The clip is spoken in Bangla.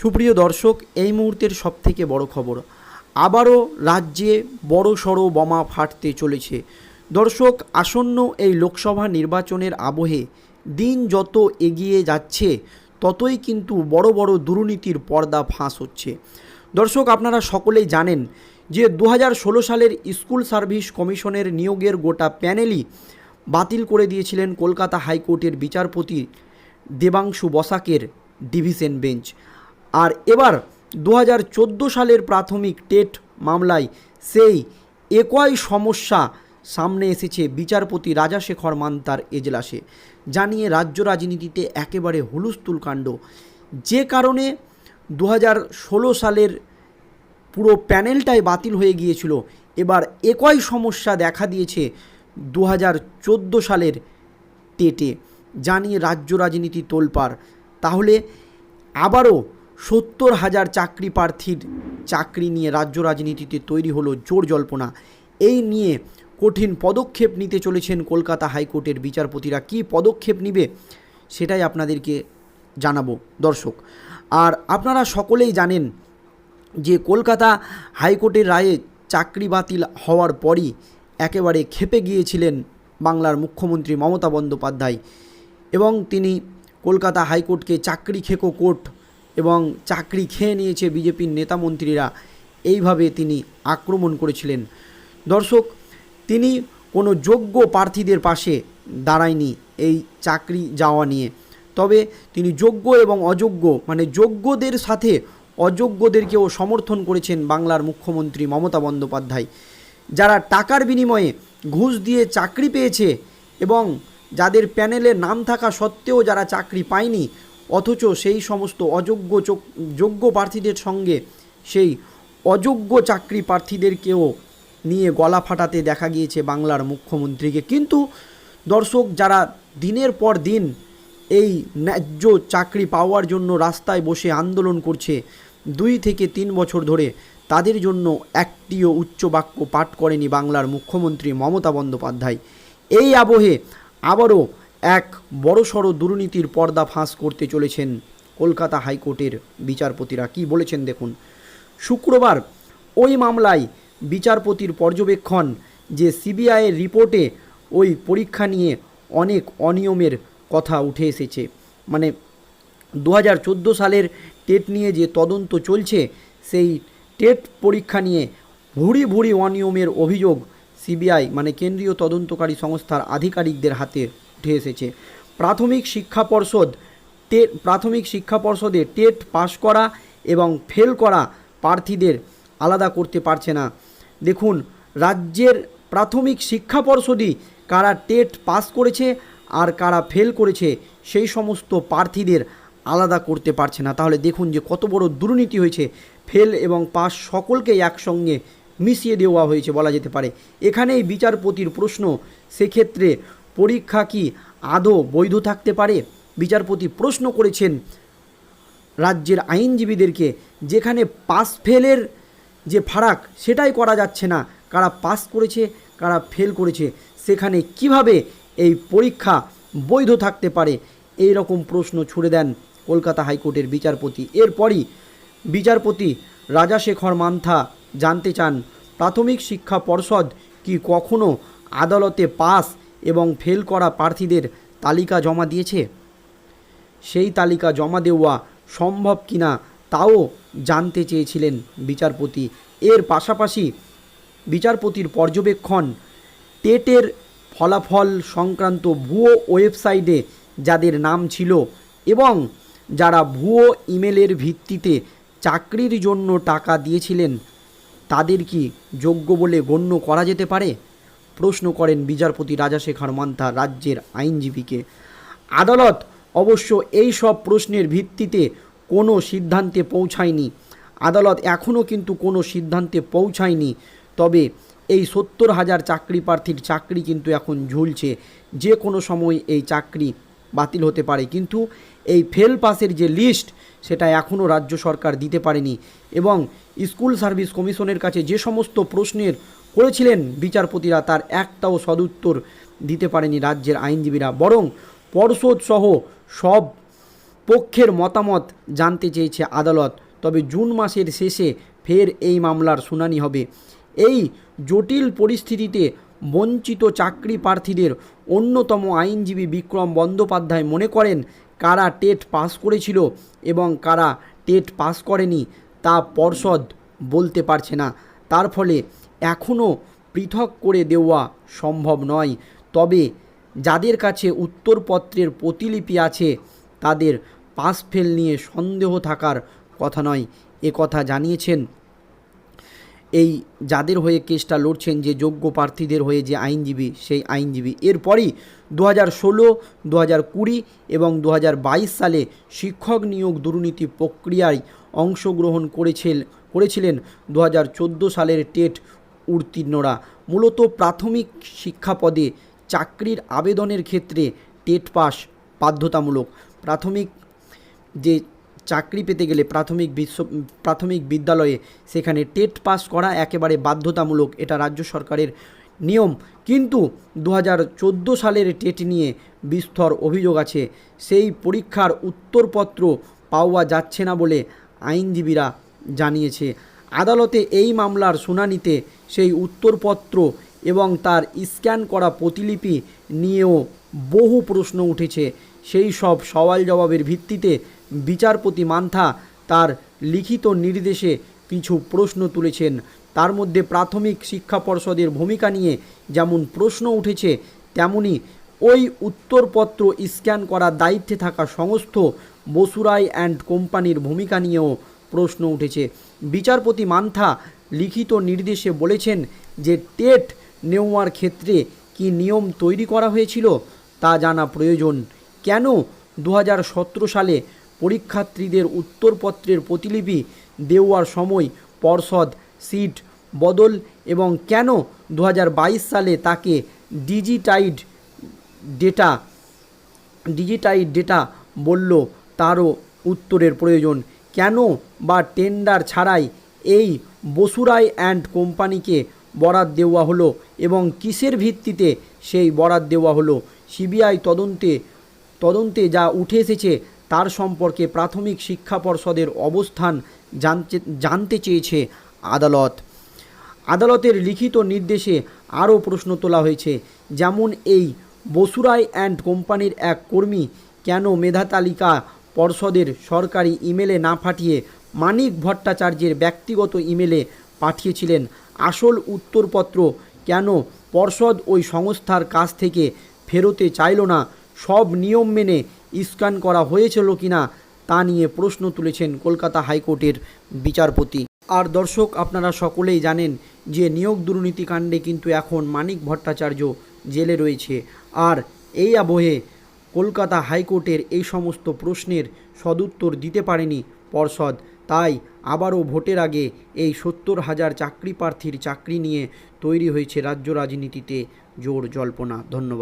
সুপ্রিয় দর্শক, এই মুহূর্তের সবথেকে বড় খবর, আবারও রাজ্যে বড় সড়ো বোমা ফাটতে চলেছে। দর্শক, আসন্ন এই লোকসভা নির্বাচনের আবহে দিন যত এগিয়ে যাচ্ছে, ততই কিন্তু বড় বড় দুর্নীতির পর্দা ফাঁস হচ্ছে। দর্শক, আপনারা সকলেই জানেন যে দু হাজার ষোলো সালের স্কুল সার্ভিস কমিশনের নিয়োগের গোটা প্যানেলই বাতিল করে দিয়েছিলেন কলকাতা হাইকোর্টের বিচারপতি দেবাংশু বসাকের ডিভিশন বেঞ্চ। আর এবার দু হাজার চোদ্দ সালের প্রাথমিক টেট মামলায় সেই একই সমস্যা সামনে এসেছে বিচারপতি রাজাশেখর মান্তার এজলাসে, জানিয়ে রাজ্য রাজনীতিতে একেবারে হুলুস্থুল কাণ্ড যে কারণে দু হাজার ষোলো সালের পুরো প্যানেলটাই বাতিল হয়ে গিয়েছিল। এবার একই সমস্যা দেখা দিয়েছে দু হাজার চোদ্দ সালের টেটে, জানিয়ে রাজ্য রাজনীতি তোলপাড়। তাহলে আবারও সত্তর হাজার চাকরি প্রার্থীর চাকরি নিয়ে রাজ্য রাজনীতিতে তৈরি হলো জোর জল্পনা। এই নিয়ে কঠিন পদক্ষেপ নিতে চলেছেন কলকাতা হাইকোর্টের বিচারপতিরা। কী পদক্ষেপ নিবে সেটাই আপনাদেরকে জানাব দর্শক। আর আপনারা সকলেই জানেন যে কলকাতা হাইকোর্টের রায়ে চাকরি বাতিল হওয়ার পরই একেবারে খেপে গিয়েছিলেন বাংলার মুখ্যমন্ত্রী মমতা বন্দ্যোপাধ্যায় এবং তিনি কলকাতা হাইকোর্টকে চাকরি খেকো কোর্ট এবং চাকরি খেয়ে নিয়েছে বিজেপির নেতা মন্ত্রীরা। এইভাবে তিনি আক্রমণ করেছিলেন। দর্শক, তিনি কোনো যোগ্য প্রার্থীদের পাশে দাঁড়ায়নি এই চাকরি যাওয়া নিয়ে। তবে তিনি যোগ্য এবং অযোগ্য মানে যোগ্যদের সাথে অযোগ্যদেরকেও সমর্থন করেছেন বাংলার মুখ্যমন্ত্রী মমতা বন্দ্যোপাধ্যায়। যারা টাকার বিনিময়ে ঘুষ দিয়ে চাকরি পেয়েছে এবং যাদের প্যানেলে নাম থাকা সত্ত্বেও যারা চাকরি পায়নি অথচ সেই সমস্ত অযোগ্য যোগ্য প্রার্থীদের সঙ্গে সেই অযোগ্য চাকরি প্রার্থীদেরকেও নিয়ে গলা ফাটাতে দেখা গিয়েছে বাংলার মুখ্যমন্ত্রীকে। কিন্তু দর্শক, যারা দিনের পর দিন এই ন্যায্য চাকরি পাওয়ার জন্য রাস্তায় বসে আন্দোলন করছে, দুই থেকে তিন বছর ধরে তাদের জন্য একটিও উচ্চ বাক্য পাঠ করেনি বাংলার মুখ্যমন্ত্রী মমতা বন্দ্যোপাধ্যায়। এই আবহে আবারও এক বড়সড় দুর্নীতির পর্দা ফাঁস করতে চলেছেন কলকাতা হাইকোর্টের বিচারপতিরা। কি বলেছেন দেখুন। শুক্রবার ওই মামলায় বিচারপতির পর্যবেক্ষণ যে সিবিআইয়ের রিপোর্টে ওই পরীক্ষা নিয়ে অনেক অনিয়মের কথা উঠে এসেছে। মানে দু হাজার চোদ্দ সালের টেট নিয়ে যে তদন্ত চলছে, সেই টেট পরীক্ষা নিয়ে ভুরি ভুরি অনিয়মের অভিযোগ সিবিআই মানে কেন্দ্রীয় তদন্তকারী সংস্থার আধিকারিকদের হাতে উঠে এসেছে। প্রাথমিক শিক্ষা পর্ষদ টেট প্রাথমিক শিক্ষা পর্ষদে টেট পাশ করা এবং ফেল করা প্রার্থীদের আলাদা করতে পারছে না। দেখুন, রাজ্যের প্রাথমিক শিক্ষা পর্ষদই কারা টেট পাস করেছে আর কারা ফেল করেছে, সেই সমস্ত প্রার্থীদের আলাদা করতে পারছে না। তাহলে দেখুন যে কত বড় দুর্নীতি হয়েছে। ফেল এবং পাস সকলকেই একসঙ্গে মিশিয়ে দেওয়া হয়েছে বলা যেতে পারে। এখানেই বিচারপতির প্রশ্ন, সেক্ষেত্রে পরীক্ষা কি আদৌ বৈধ থাকতে পারে? বিচারপতি প্রশ্ন করেছেন, রাজ্যের আইনজীবীদেরকে যেখানে পাস ফেলের যে ফারাক সেটাই করা যাচ্ছে না। কারা পাস করেছে, কারা ফেল করেছে, সেখানে কীভাবে এই পরীক্ষা বৈধ থাকতে পারে? এই রকম প্রশ্ন ছুড়ে দেন কলকাতা হাইকোর্টের বিচারপতি। এরপরই বিচারপতি রাজাশেখর মান্থা জানতে চান, প্রাথমিক শিক্ষা পর্ষদ কি কখনো আদালতে পাস এবং ফেল করা প্রার্থীদের তালিকা জমা দিয়েছে। সেই তালিকা জমা দেওয়া সম্ভব কিনা তাও জানতে চেয়েছিলেন বিচারপতি। এর পাশাপাশি বিচারপতির পর্যবেক্ষণ, টেটের ফলাফল সংক্রান্ত ভুয়ো ওয়েবসাইটে যাদের নাম ছিল এবং যারা ভুয়ো ইমেলের ভিত্তিতে চাকরির জন্য টাকা দিয়েছিলেন, তাদের কি যোগ্য বলে গণ্য করা যেতে পারে? প্রশ্ন করেন বিচারপতি রাজাশেখর মান্থা রাজ্যের আইনজীবীকে। আদালত অবশ্য এই সব প্রশ্নের ভিত্তিতে কোনো সিদ্ধান্তে পৌঁছায়নি। আদালত এখনও কিন্তু কোনো সিদ্ধান্তে পৌঁছায়নি, তবে এই সত্তর হাজার চাকরি প্রার্থীর চাকরি কিন্তু এখন ঝুলছে। যে কোনো সময় এই চাকরি বাতিল হতে পারে, কিন্তু এই ফেল পাসের যে লিস্ট, সেটা এখনও রাজ্য সরকার দিতে পারেনি এবং স্কুল সার্ভিস কমিশনের কাছে যে সমস্ত প্রশ্নের করেছিলেন। বিচারপতিরা তার একটাও সদুত্তর দিতে পারেনি রাজ্যের আইনজীবীরা। বরং পর্ষদ সহ সব পক্ষের মতামত জানতে চেয়েছে আদালত। তবে জুন মাসের শেষে ফের এই মামলার শুনানি হবে। এই জটিল পরিস্থিতিতে বঞ্চিত চাকরি প্রার্থীদের অন্যতম আইনজীবী বিক্রম বন্দ্যোপাধ্যায় মনে করেন, কারা টেট পাস করেছিল এবং কারা টেট পাস করেনি তা পর্ষদ বলতে পারছে না। তার ফলে এখনও পৃথক করে দেওয়া সম্ভব নয়। তবে যাদের কাছে উত্তরপত্রের প্রতিলিপি আছে, তাদের পাস ফেল নিয়ে সন্দেহ থাকার কথা নয়, এ কথা জানিয়েছেন। এই যাদের হয়ে কেসটা লড়ছেন যে যোগ্য প্রার্থীদের হয়ে যে আইনজীবী, সেই আইনজীবী। এরপরই দু হাজার ষোলো দু হাজার কুড়ি এবং দু হাজার বাইশ সালে শিক্ষক নিয়োগ দুর্নীতি প্রক্রিয়ায় অংশগ্রহণ করেছিল, করেছিলেন। দু হাজার চোদ্দ সালের টেট উত্তীর্ণরা। মূলত প্রাথমিক শিক্ষা পদে চাকরির আবেদনের ক্ষেত্রে টেট পাস বাধ্যতামূলক। প্রাথমিক যে চাকরি পেতে গেলে প্রাথমিক বিশ্ব, প্রাথমিক বিদ্যালয়ে সেখানে টেট পাস করা একেবারে বাধ্যতামূলক, এটা রাজ্য সরকারের নিয়ম। কিন্তু দু হাজার চোদ্দ সালের টেট নিয়ে বিস্তর অভিযোগ আছে। সেই পরীক্ষার উত্তরপত্র পাওয়া যাচ্ছে না বলে আইনজীবীরা জানিয়েছে। আদালতে এই মামলার শুনানিতে সেই উত্তরপত্র এবং তার স্ক্যান করা প্রতিলিপি নিয়েও বহু প্রশ্ন উঠেছে। সেই সব সওয়াল জবাবের ভিত্তিতে বিচারপতি মান্থা তার লিখিত নির্দেশে কিছু প্রশ্ন তুলেছেন। তার মধ্যে প্রাথমিক শিক্ষা পর্ষদের ভূমিকা নিয়ে যেমন প্রশ্ন উঠেছে, তেমনি ওই উত্তরপত্র স্ক্যান করার দায়িত্বে থাকা সংস্থ বসুরাই অ্যান্ড কোম্পানির ভূমিকা নিয়েও প্রশ্ন উঠেছে। বিচারপতি মান্থা লিখিত নির্দেশে বলেছেন যে টেট নেওয়ার ক্ষেত্রে কি নিয়ম তৈরি করা হয়েছিল তা জানা প্রয়োজন। কেন দু হাজার সতেরো সালে পরীক্ষার্থীদের উত্তরপত্রের প্রতিলিপি দেওয়ার সময় পর্ষদ সিট বদল এবং কেন দু হাজার বাইশ সালে তাকে ডিজিটাইড ডেটা ডিজিটাইড ডেটা বলল তারও উত্তরের প্রয়োজন? কেন বা টেন্ডার ছাড়াই এই বসুরাই অ্যান্ড কোম্পানিকে বরাদ দেওয়া হলো এবং কিসের ভিত্তিতে সেই বরাদ দেওয়া হলো? সিবিআই তদন্তে তদন্তে যা উঠে এসেছে তার সম্পর্কে প্রাথমিক শিক্ষা পর্ষদের অবস্থান জানতে জানতে চেয়েছে আদালত। আদালতের লিখিত নির্দেশে আরও প্রশ্ন তোলা হয়েছে, যেমন এই বসুরাই অ্যান্ড কোম্পানির এক কর্মী কেন মেধা তালিকা পর্ষদের সরকারি ইমেলে না পাঠিয়ে মানিক ভট্টাচার্যের ব্যক্তিগত ইমেলে পাঠিয়েছিলেন। আসল উত্তরপত্র কেন পর্ষদ ওই সংস্থার কাছ থেকে ফেরোতে চাইল না? সব নিয়ম মেনে স্ক্যান করা হয়েছিল কিনা তা নিয়ে প্রশ্ন তুলেছেন কলকাতা হাইকোর্টের বিচারপতি। আর দর্শক, আপনারা সকলেই জানেন যে নিয়োগ দুর্নীতিকাণ্ডে কিন্তু এখন মানিক ভট্টাচার্য জেলে রয়েছে। আর এই আবহে কলকাতা হাইকোর্টের এই সমস্ত প্রশ্নের সদুত্তর দিতে পারেনি পর্ষদ। তাই আবারও ভোটের আগে এই সত্তর হাজার চাকরি প্রার্থীর চাকরি নিয়ে তৈরি হয়েছে রাজ্য রাজনীতিতে জোর জল্পনা। ধন্যবাদ।